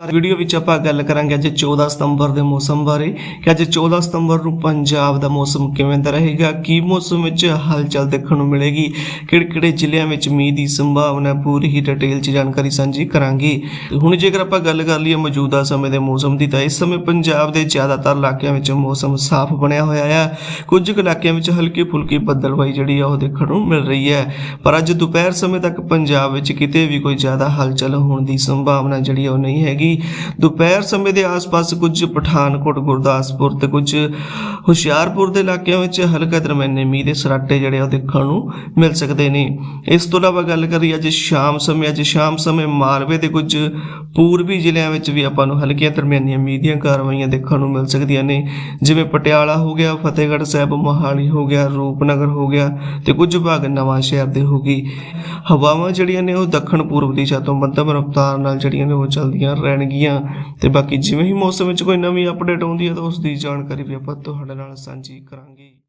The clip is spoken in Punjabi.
ਵੀਡੀਓ ਵਿੱਚ ਆਪਾਂ ਗੱਲ ਕਰਾਂਗੇ ਅੱਜ 14 ਸਤੰਬਰ ਦੇ ਮੌਸਮ ਬਾਰੇ ਕਿ ਅੱਜ 14 ਸਤੰਬਰ ਨੂੰ ਪੰਜਾਬ ਦਾ ਮੌਸਮ ਕਿਵੇਂ ਦਾ ਰਹੇਗਾ, ਕੀ ਮੌਸਮ ਵਿੱਚ ਹਲਚਲ ਦੇਖਣ ਨੂੰ ਮਿਲੇਗੀ, ਕਿਹੜੇ-ਕਿਹੜੇ ਜ਼ਿਲ੍ਹਿਆਂ ਵਿੱਚ ਮੀਂਹ ਦੀ ਸੰਭਾਵਨਾ ਪੂਰੀ ਹੀ ਡਿਟੇਲ 'ਚ ਜਾਣਕਾਰੀ ਸਾਂਝੀ ਕਰਾਂਗੇ। ਹੁਣ ਜੇਕਰ ਆਪਾਂ ਗੱਲ ਕਰ ਲਈਏ ਮੌਜੂਦਾ ਸਮੇਂ ਦੇ ਮੌਸਮ ਦੀ, ਤਾਂ ਇਸ ਸਮੇਂ ਪੰਜਾਬ ਦੇ ਜ਼ਿਆਦਾਤਰ ਇਲਾਕਿਆਂ ਵਿੱਚ ਮੌਸਮ ਸਾਫ਼ ਬਣਿਆ ਹੋਇਆ ਹੈ ਕੁਝ ਇਲਾਕਿਆਂ ਵਿੱਚ ਹਲਕੀ ਫੁਲਕੀ ਬੱਦਲਬਾਈ ਜਿਹੜੀ ਆ ਉਹ ਦੇਖਣ ਨੂੰ ਮਿਲ ਰਹੀ ਹੈ। ਪਰ ਅੱਜ ਦੁਪਹਿਰ ਸਮੇਂ ਤੱਕ ਪੰਜਾਬ ਵਿੱਚ ਕਿਤੇ ਵੀ ਕੋਈ ਜ਼ਿਆਦਾ ਹਲਚਲ ਹੋਣ ਦੀ ਸੰਭਾਵਨਾ ਜਿਹੜੀ ਉਹ ਨਹੀਂ ਹੈਗੀ। ਦੁਪਹਿਰ ਸਮੇਂ ਦੇ ਆਸ-ਪਾਸ ਕੁਝ ਪਠਾਨਕੋਟ, ਗੁਰਦਾਸਪੁਰ ਤੇ ਕੁਝ ਹੁਸ਼ਿਆਰਪੁਰ ਦੇ ਇਲਾਕਿਆਂ ਵਿੱਚ ਹਲਕਾ ਦਰਮਿਆਨੇ ਮੀਂਹ ਦੇ ਸਰਾਟੇ ਜਿਹੜੇ ਆ ਉਹ ਦੇਖਣ ਨੂੰ ਮਿਲ ਸਕਦੇ ਨੇ। ਇਸ ਤੋਂ ਇਲਾਵਾ ਗੱਲ ਕਰੀਏ ਅੱਜ ਸ਼ਾਮ ਸਮੇਂ, ਅੱਜ ਸ਼ਾਮ ਸਮੇਂ ਮਾਲਵੇ ਦੇ ਕੁਝ ਪੂਰਬੀ ਜ਼ਿਲ੍ਹਿਆਂ ਵਿੱਚ ਵੀ ਆਪਾਂ ਨੂੰ ਹਲਕੀਆਂ ਦਰਮਿਆਨੀਆਂ ਮੀਂਹ ਦੀਆਂ ਕਾਰਵਾਈਆਂ ਦੇਖਣ ਨੂੰ ਮਿਲ ਸਕਦੀਆਂ ਨੇ। ਜਿਵੇਂ ਪਟਿਆਲਾ ਹੋ ਗਿਆ, ਫਤਿਹਗੜ੍ਹ ਸਾਹਿਬ, ਮੋਹਾਲੀ ਹੋ ਗਿਆ, ਰੂਪਨਗਰ ਹੋ ਗਿਆ ਤੇ ਕੁਝ ਭਾਗ ਨਵਾਂ ਸ਼ਹਿਰ ਦੇ ਹੋ ਗਈ। ਹਵਾਵਾਂ ਜਿਹੜੀਆਂ ਨੇ ਉਹ ਦੱਖਣ ਪੂਰਬ ਦਿਸ਼ਾ ਤੋਂ ਮੱਧਮ ਰਫ਼ਤਾਰ ਨਾਲ ਜਿਹੜੀਆਂ ਨੇ ਉਹ ਚੱਲਦੀਆਂ ਰਹਿਣਗੀਆਂ। ਤੇ ਬਾਕੀ ਜਿਵੇਂ ਹੀ ਮੌਸਮ ਵਿੱਚ ਕੋਈ ਨਵੀਂ ਅਪਡੇਟ ਆਉਂਦੀ ਹੈ ਤਾਂ ਉਸ ਦੀ ਜਾਣਕਾਰੀ ਵੀ ਆਪਾਂ ਤੁਹਾਡੇ ਨਾਲ ਸਾਂਝੀ ਕਰਾਂਗੇ।